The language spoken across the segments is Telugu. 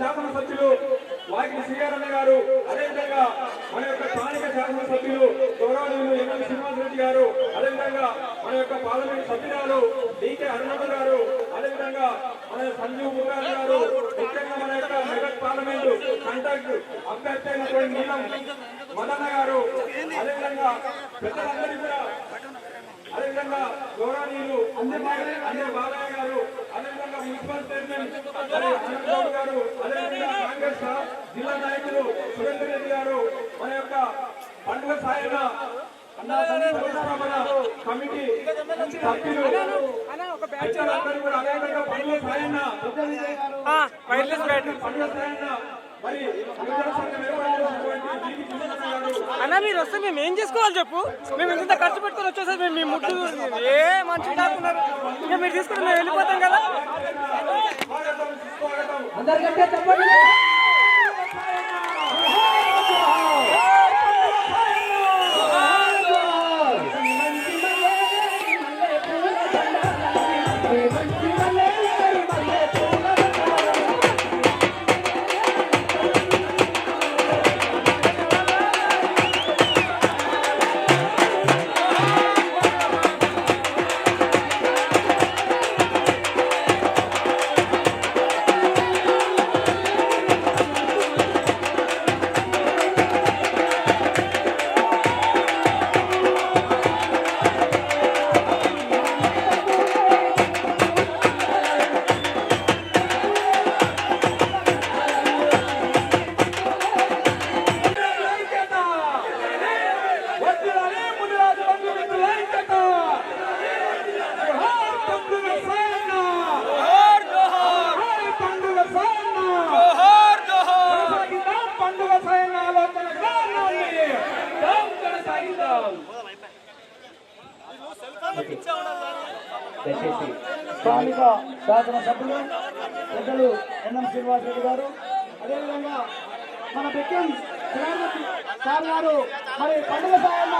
శాసనసభ్యులు వారికి శ్రీఆరణ గారు అదేవిధంగా మన యొక్క స్థానిక శాసనసభ్యులు గౌరవనీయులు ఎన్ఎం శ్రీనివాసరెడ్డి గారు అదేవిధంగా మన యొక్క పార్లమెంట్ సభ్యురాలు డీకే అరుణమ్మ గారు అదేవిధంగా మన సంజీవ్ కుమార్ గారు ముఖ్యంగా మన యొక్క మెదక్ పార్లమెంట్ కంటాక్ట్ అభ్యర్థి అయినటువంటి నీలం మదన్న గారు అదేవిధంగా పెద్దలందరికీ కూడా అదేవిధంగా గౌరవనీయులు అందరి బాలయ్య గారు అదేవిధంగా మున్సిపల్ చైర్మన్ గౌడ్ గారు అదేవిధంగా కాంగ్రెస్ జిల్లా నాయకులు సురేందర్ రెడ్డి గారు మన యొక్క పండుగ సాయన కమిటీ పండుగ వైర్లెస్ సాయన్న మరి యువజన సంఘం ఏర్పాటు చేసినటువంటి దీనికి కృష్ణ గారు అన్న మీరు వస్తే మేము ఏం చేసుకోవాలి చెప్పు? మేము ఇంత ఖర్చు పెట్టుకొని వచ్చేసారి మేము మీ ముట్టు ఏ మంచి కాకున్నారు ఇంకా మీరు తీసుకుని మేము వెళ్ళిపోతాం కదా. అందరికంటే దయచేసి స్థానిక శాసనసభ్యులు పెద్దలు ఎన్ఎం శ్రీనివాసరెడ్డి గారు అదేవిధంగా మన బెక్కం సార్ గారు మరి పండుగ సాయన్న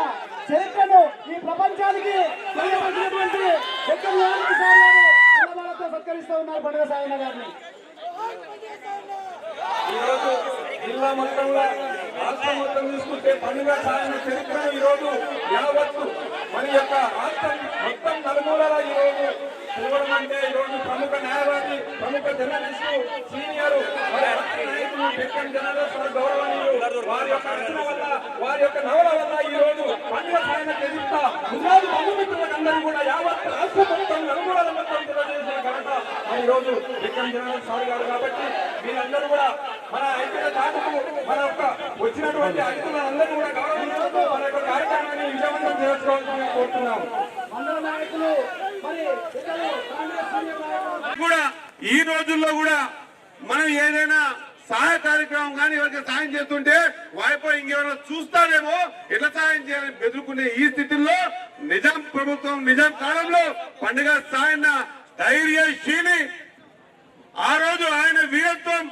చరిత్రను ఈ ప్రపంచానికి తెలియపరిచినటువంటి బెక్కం శ్రీరామూర్తి సార్ గారు పూలమాలతో సత్కరిస్తూ ఉన్నారు పండుగ సాయన్న గారిని. ఈరోజు జిల్లా మొత్తంలో రాష్ట్రం మొత్తం తీసుకుంటే పండుగ సాయన చరిత్ర ఈరోజు యావత్తు మన యొక్క రాష్ట్రం మొత్తం నలుమూలల ఈరోజు చూడడం అంటే ఈరోజు ప్రముఖ న్యాయవాది ప్రముఖ జర్నలిస్టు సీనియర్ మరి నాయకులు డెక్కన్ జనాల గౌరవనీయులు వారి యొక్క రచన వల్ల వారి యొక్క నవల వల్ల ఈ రోజు పండుగ సాయన తెలుస్తా ఉగాది బంధుమిత్రులకు అందరూ కూడా యావత్ రాష్ట్ర ప్రభుత్వం నలుమూలల మొత్తం తెలియజేసిన ఘనత మరి ఈ రోజు డెక్కన్ జర్నలిస్ట్ సార్ గారు కాబట్టి మీరందరూ కూడా మన ఐక్యత చాటుకు మన యొక్క వచ్చినటువంటి అతిథులందరూ కూడా గౌరవించడంతో మన యొక్క కార్యక్రమాన్ని విజయవంతం చేసుకోవాలని కోరుతున్నాము. కూడా ఈ రోజుల్లో కూడా మనం ఏదైనా సహాయ కార్యక్రమం కానీ ఎవరికి సాయం చేస్తుంటే వాయిపో ఇంకెవరో చూస్తారేమో ఎట్లా సాయం చేయాలని బెదురుకునే ఈ స్థితిలో నిజాం ప్రభుత్వం నిజాం కాలంలో పండుగ సాయన ధైర్యశీలి. ఆ రోజు ఆయన వీరత్వం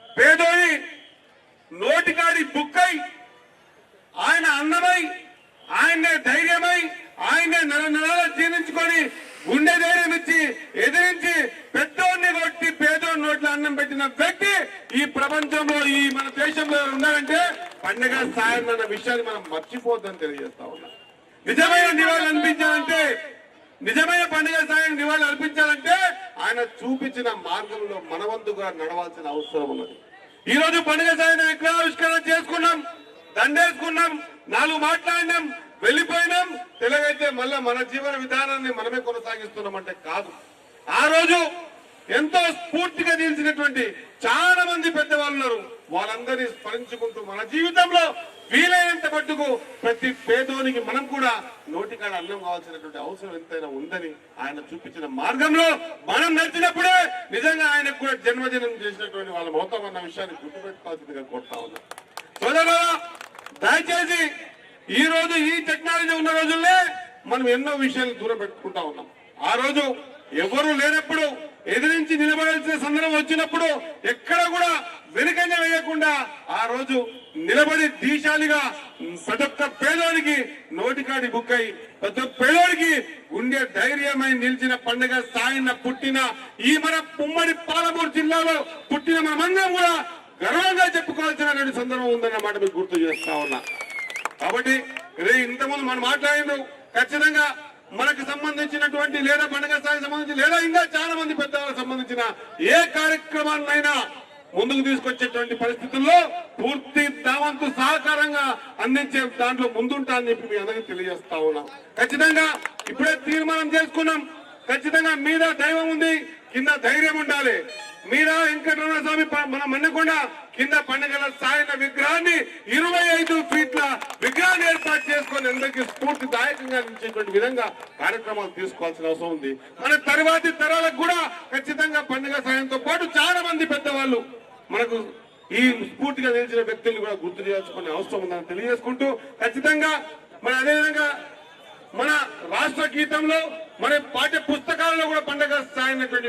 పేదోని నోటికాడి బుక్కై ఆయన అన్నమై ఆయన్నే ధైర్యమై ఆయన్నే నెల నెలల జీర్ణించుకొని గుండె ధైర్యం ఇచ్చి ఎదిరించి పెద్దోడిని కొట్టి పేదోడి నోట్ల అన్నం పెట్టిన వ్యక్తి ఈ ప్రపంచంలో ఈ మన దేశంలో ఉన్నారంటే పండగ సాయం అన్న విషయాన్ని మనం మర్చిపోద్దని తెలియజేస్తా ఉన్నాం. నిజమైన నివాళులు అనిపించాలంటే నిజమైన పండుగ సాయం నివాళులు అర్పించాలంటే ఆయన చూపించిన మార్గంలో మనవంతుగా నడవాల్సిన అవసరం ఉన్నది. ఈ రోజు పండుగ సాయం విగ్రహావిష్కరణ చేసుకున్నాం దండేసుకున్నాం నాలుగు మాట్లాడినాం వెళ్ళిపోయినాం. తెలుగైతే మళ్ళా మన జీవన విధానాన్ని మనమే కొనసాగిస్తున్నాం అంటే కాదు. ఆ రోజు ఎంతో స్ఫూర్తిగా నిలిచినటువంటి చాలా మంది పెద్దవాళ్ళు ఉన్నారు. వాళ్ళందరినీ స్మరించుకుంటూ మన జీవితంలో వీలైనంత మట్టుకు ప్రతి పేదోనికి మనం కూడా నోటికాడ అన్నం కావాల్సినటువంటి అవసరం ఎంతైనా ఉందని ఆయన చూపించిన మార్గంలో మనం నడిచినప్పుడే నిజంగా ఆయనకు కూడా జన్మదినం చేసినటువంటి వాళ్ళ మొత్తం అన్న విషయాన్ని గుర్తుపెట్టుకోవాల్సిందిగా కోరుతా ఉన్నాం. దయచేసి ఈ రోజు ఈ టెక్నాలజీ ఉన్న రోజుల్లో మనం ఎన్నో విషయాలు దూరం పెట్టుకుంటా ఉన్నాం. ఆ రోజు ఎవరు లేనప్పుడు ఎదిరించి నిలబడాల్సిన సందర్భం వచ్చినప్పుడు ఎక్కడ కూడా వెనుకంజ వేయకుండా ఆ రోజు నిలబడి దీశాలిగా ప్రతి ఒక్క పేదోడికి నోటికాడి బుక్ అయి ప్రతి ఒక్క పేదోడికి గుండె ధైర్యమై నిలిచిన పండుగ సాయిన పుట్టిన ఈ మన ఉమ్మడి పాలమూరు జిల్లాలో పుట్టిన మనమందరం కూడా గర్వంగా చెప్పుకోవాల్సినటువంటి సందర్భం ఉందన్నమాట మీకు గుర్తు చేస్తా ఉన్నా. కాబట్టి రే ఇంతకుముందు మనం మాట్లాడిండు ఖచ్చితంగా మనకు సంబంధించినటువంటి లేదా పండుగ స్థాయికి సంబంధించి లేదా ఇంకా చాలా మంది పెద్దవాళ్ళకి సంబంధించిన ఏ కార్యక్రమాన్నైనా ముందుకు తీసుకొచ్చేటువంటి పరిస్థితుల్లో పూర్తి దావంతు సహకారంగా అందించే దాంట్లో ముందుంటా అని చెప్పి మీ అందరికీ తెలియజేస్తా ఉన్నాం. ఖచ్చితంగా ఇప్పుడే తీర్మానం చేసుకున్నాం. ఖచ్చితంగా మీద దైవం ఉంది కింద ధైర్యం ఉండాలి. మీద వెంకటరమణ స్వామి మనం మన మన్నకొండ కింద పండుగల సాయన విగ్రహాన్ని ఇరవై ఐదు అందరికీ స్ఫూర్తిదాయకంగా నిలిచేటువంటి విధంగా కార్యక్రమాలు తీసుకోవాల్సిన అవసరం ఉంది. మన తర్వాతి తరాలకు కూడా ఖచ్చితంగా పండుగ సాయంతో పాటు చాలా మంది పెద్దవాళ్ళు మనకు ఈ స్ఫూర్తిగా నిలిచిన వ్యక్తుల్ని కూడా గుర్తు చేయాల్సుకునే అవసరం ఉందని తెలియజేసుకుంటూ ఖచ్చితంగా మన అదేవిధంగా మన రాష్ట్ర గీతంలో మన పాఠ్య పుస్తకాలలో కూడా పండగ స్థాయినటువంటి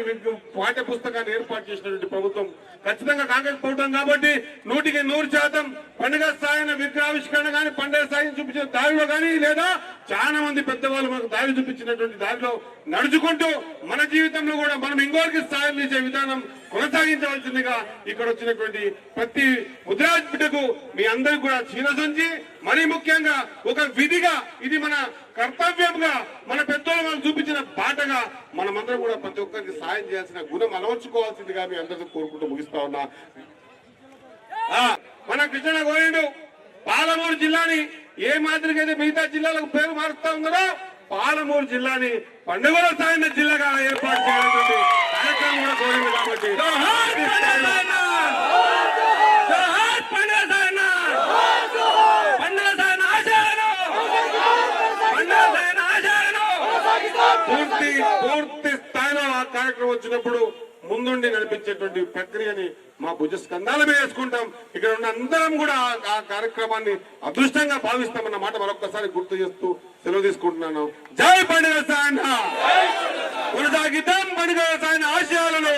పాఠ్య పుస్తకాన్ని ఏర్పాటు చేసినటువంటి ప్రభుత్వం ఖచ్చితంగా కాంగ్రెస్ ప్రభుత్వం కాబట్టి నూటికి నూరు శాతం పండుగ స్థాయిన విగ్రహావిష్కరణ కానీ పండుగ స్థాయిని చూపించిన దారిలో కానీ లేదా చాలా మంది పెద్దవాళ్ళు మనకు దారి చూపించినటువంటి దారిలో నడుచుకుంటూ మన జీవితంలో కూడా మనం ఇంకోరికి స్థాయి ఇచ్చే విధానం కొనసాగించవలసిందిగా ఇక్కడ వచ్చినటువంటి ప్రతి ముద్రాజ్ బిడ్డకు మీ అందరికి కూడా చీరసంచి మరీ ముఖ్యంగా ఒక విధిగా ఇది మన కర్తవ్యంగా మన పెద్దోళ్ళు మనం చూపించిన బాటగా మనమందరం కూడా ప్రతి ఒక్కరికి సాయం చేయాల్సిన గుణం అలవర్చుకోవాల్సిందిగా మీ అందరితో కోరుకుంటూ ముగిస్తా ఉన్నా. ఆ, మన కృష్ణ గోవిండు పాలమూరు జిల్లాని ఏ మాదిరిగా అయితే మిగతా జిల్లాలకు పేరు మారుస్తా ఉన్నారో పాలమూరు జిల్లాని పండుగల సాయంత్రం జిల్లాగా ఏర్పాటు చేయాలన్నటువంటి కార్యక్రమం కూడా కోరింది కాబట్టి పూర్తి పూర్తి స్థాయిలో ఆ కార్యక్రమం వచ్చినప్పుడు ముందుండి నడిపించేటువంటి ప్రక్రియని మా భుజ స్కంధాల మీద వేసుకుంటాం. ఇక్కడ ఉన్న అందరం కూడా ఆ- కార్యక్రమాన్ని అదృష్టంగా భావిస్తామన్న మాట మరొకసారి గుర్తు చేస్తూ సెలవు తీసుకుంటున్నాను. జై పండుగ సాయన కొనసాగిద్దాం పండుగ సాయన ఆశయాలను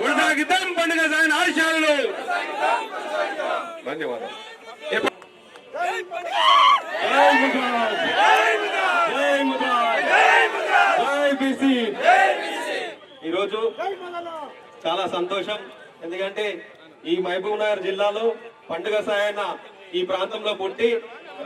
కొనసాగిద్దాం పండుగ సాయన ఆశయాలను ధన్యవాదాలు జై ముద్రాజ్ జై ముద్రాజ్ జై బీసీ ఈరోజు చాలా సంతోషం. ఎందుకంటే ఈ మహబూబ్ నగర్ జిల్లాలో పండుగ సాయన ఈ ప్రాంతంలో పుట్టి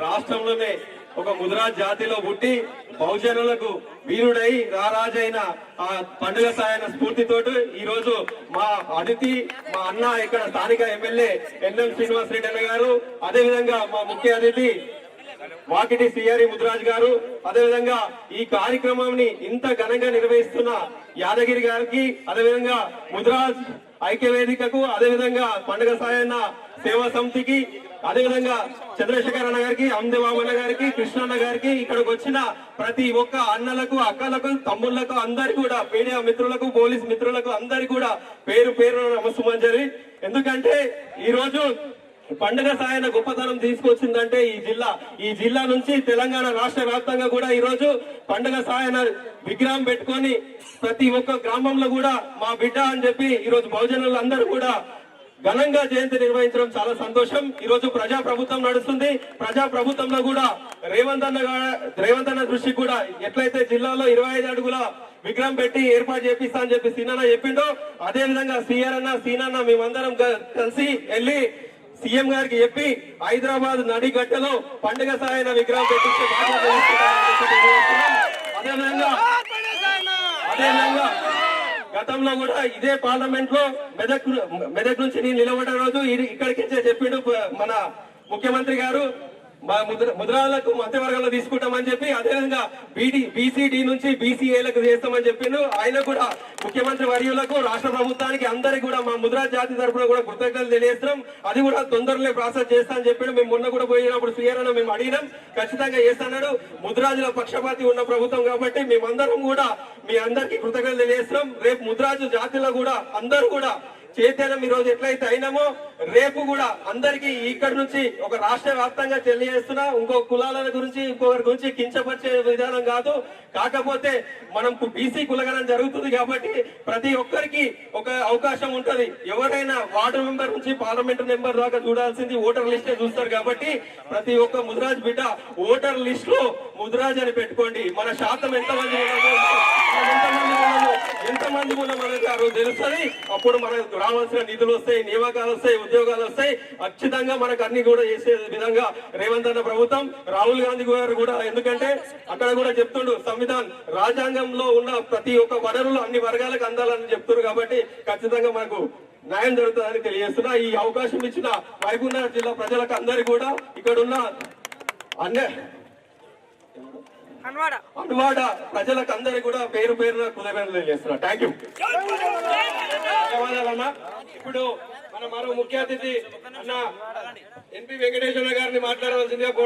రాష్ట్రంలోనే ఒక ముద్రాజ్ జాతిలో పుట్టి బహుజనులకు వీరుడై రారాజైన ఆ పండుగ సాయన స్ఫూర్తితోటి ఈ రోజు మా అతిథి మా అన్న ఇక్కడ స్థానిక ఎమ్మెల్యే ఎన్ఎం శ్రీనివాస్ రెడ్డి గారు అదేవిధంగా మా ముఖ్య అతిథి వాకిటి సిఆర్ఈ ముద్రాజ్ గారు అదేవిధంగా ఈ కార్యక్రమాన్ని ఇంత ఘనంగా నిర్వహిస్తున్న యాదగిరి గారికి అదేవిధంగా ముద్రాజ్ ఐక్య వేదికకు అదేవిధంగా పండుగ సాయన్న సేవా సమితికి అదేవిధంగా చంద్రశేఖర్ అన్న గారికి అమ్దేబాబు అన్న గారికి కృష్ణ అన్న గారికి ఇక్కడికి వచ్చిన ప్రతి ఒక్క అన్నలకు అక్కలకు తమ్ముళ్ళకు అందరికి కూడా మీడియా మిత్రులకు పోలీస్ మిత్రులకు అందరికి కూడా పేరు పేరు నమస్సుమంజరి. ఎందుకంటే ఈ రోజు పండుగ సాయన గొప్పతనం తీసుకొచ్చిందంటే ఈ జిల్లా. ఈ జిల్లా నుంచి తెలంగాణ రాష్ట్ర వ్యాప్తంగా కూడా ఈ రోజు పండుగ సాయన విగ్రహం పెట్టుకొని ప్రతి ఒక్క గ్రామంలో కూడా మా బిడ్డ అని చెప్పి ఈ రోజు బహుజనులు అందరూ కూడా ఘనంగా జయంతి నిర్వహించడం చాలా సంతోషం. ఈ రోజు ప్రజా ప్రభుత్వం నడుస్తుంది. ప్రజా ప్రభుత్వంలో కూడా రేవంత్ అన్న రేవంత్ అన్న దృష్టి కూడా ఎట్లయితే జిల్లాలో ఇరవై ఐదు అడుగుల విగ్రహం పెట్టి ఏర్పాటు చేపిస్తా అని చెప్పి సీనన్న చెప్పిండో అదే విధంగా సీఆర్ అన్న సీనన్న మేమందరం కలిసి వెళ్ళి సీఎం గారికి చెప్పి హైదరాబాద్ నడిగడ్డలో పండుగ సాయన విగ్రహం పెట్టించే అదేవిధంగా అదేవిధంగా గతంలో కూడా ఇదే పార్లమెంట్లో మెదక్ మెదక్ నుంచి నేను నిలబడ్డ రోజు ఇక్కడికి చెప్పిండు మన ముఖ్యమంత్రి గారు. మా ముద్ర ముద్రాలకు మధ్యవర్గంలో తీసుకుంటామని చెప్పి అదేవిధంగా బీడీ బీసీడీ నుంచి బీసీఏలకు చేస్తామని చెప్పిండు ఆయన కూడా ముఖ్యమంత్రి వర్యులకు రాష్ట్ర ప్రభుత్వానికి అందరికి కూడా మా ముద్రా జాతి తరఫున కూడా కృతజ్ఞతలు తెలియజేస్తున్నాం. అది కూడా తొందరలో ప్రాసెస్ చేస్తామని చెప్పిండు మేము మొన్న కూడా పోయినప్పుడు సీఆర్ మేము అడిగినాం. ఖచ్చితంగా చేస్తాడు ముద్రాజుల పక్షపాతి ఉన్న ప్రభుత్వం కాబట్టి మేమందరం కూడా మీ అందరికీ కృతజ్ఞతలు తెలియజేస్తున్నాం. రేపు ముద్రాజు జాతిలో కూడా అందరూ కూడా చైతన్యం ఈ రోజు ఎట్లయితే అయినామో రేపు కూడా అందరికీ ఇక్కడ నుంచి ఒక రాష్ట్ర వ్యాప్తంగా తెలియజేస్తున్నా. ఇంకో కులాల గురించి ఇంకొకరి గురించి కించపరిచే విధానం కాదు. కాకపోతే మనం బీసీ కులగణం జరుగుతుంది కాబట్టి ప్రతి ఒక్కరికి ఒక అవకాశం ఉంటది. ఎవరైనా వార్డు మెంబర్ నుంచి పార్లమెంట్ మెంబర్ దాకా చూడాల్సింది ఓటర్ లిస్టే చూస్తారు కాబట్టి ప్రతి ఒక్క ముద్రాజ్ బిడ్డ ఓటర్ లిస్ట్లో ముదిరాజ్ అని పెట్టుకోండి. మన శాతం ఎంతమంది మంది మనం ఎంతమంది ఉన్నామో ఎంతమంది ఉన్నామో ఆ రోజు తెలుస్తుంది. అప్పుడు మనకు రావాల్సిన నిధులు వస్తాయి నియామకాలు వస్తాయి ఉద్యోగాలు వస్తాయి. ఖచ్చితంగా మనకు అన్ని కూడా చేసే విధంగా రేవంత్ అన్న ప్రభుత్వం రాహుల్ గాంధీ గారు కూడా ఎందుకంటే అక్కడ కూడా చెప్తుండు సంవిధాన్ రాజ్యాంగంలో ఉన్న ప్రతి ఒక్క వనరులు అన్ని వర్గాలకు అందాలని చెప్తున్నారు కాబట్టి ఖచ్చితంగా మనకు న్యాయం జరుగుతుందని తెలియజేస్తున్నా. ఈ అవకాశం ఇచ్చిన మహబూబ్నగర్ జిల్లా ప్రజలకు అందరికీ కూడా ఇక్కడ ఉన్న అన్ని అనవాడ అనువాడ ప్రజలకు అందరికీ కూడా పేరు పేరున కుదరని తెలియజేస్తున్నా. థ్యాంక్ యూ అన్న ఇప్పుడు మన మరో ముఖ్య అతిథి అన్న ఎన్పి వెంకటేశ్వర గారిని మాట్లాడవలసిందిగా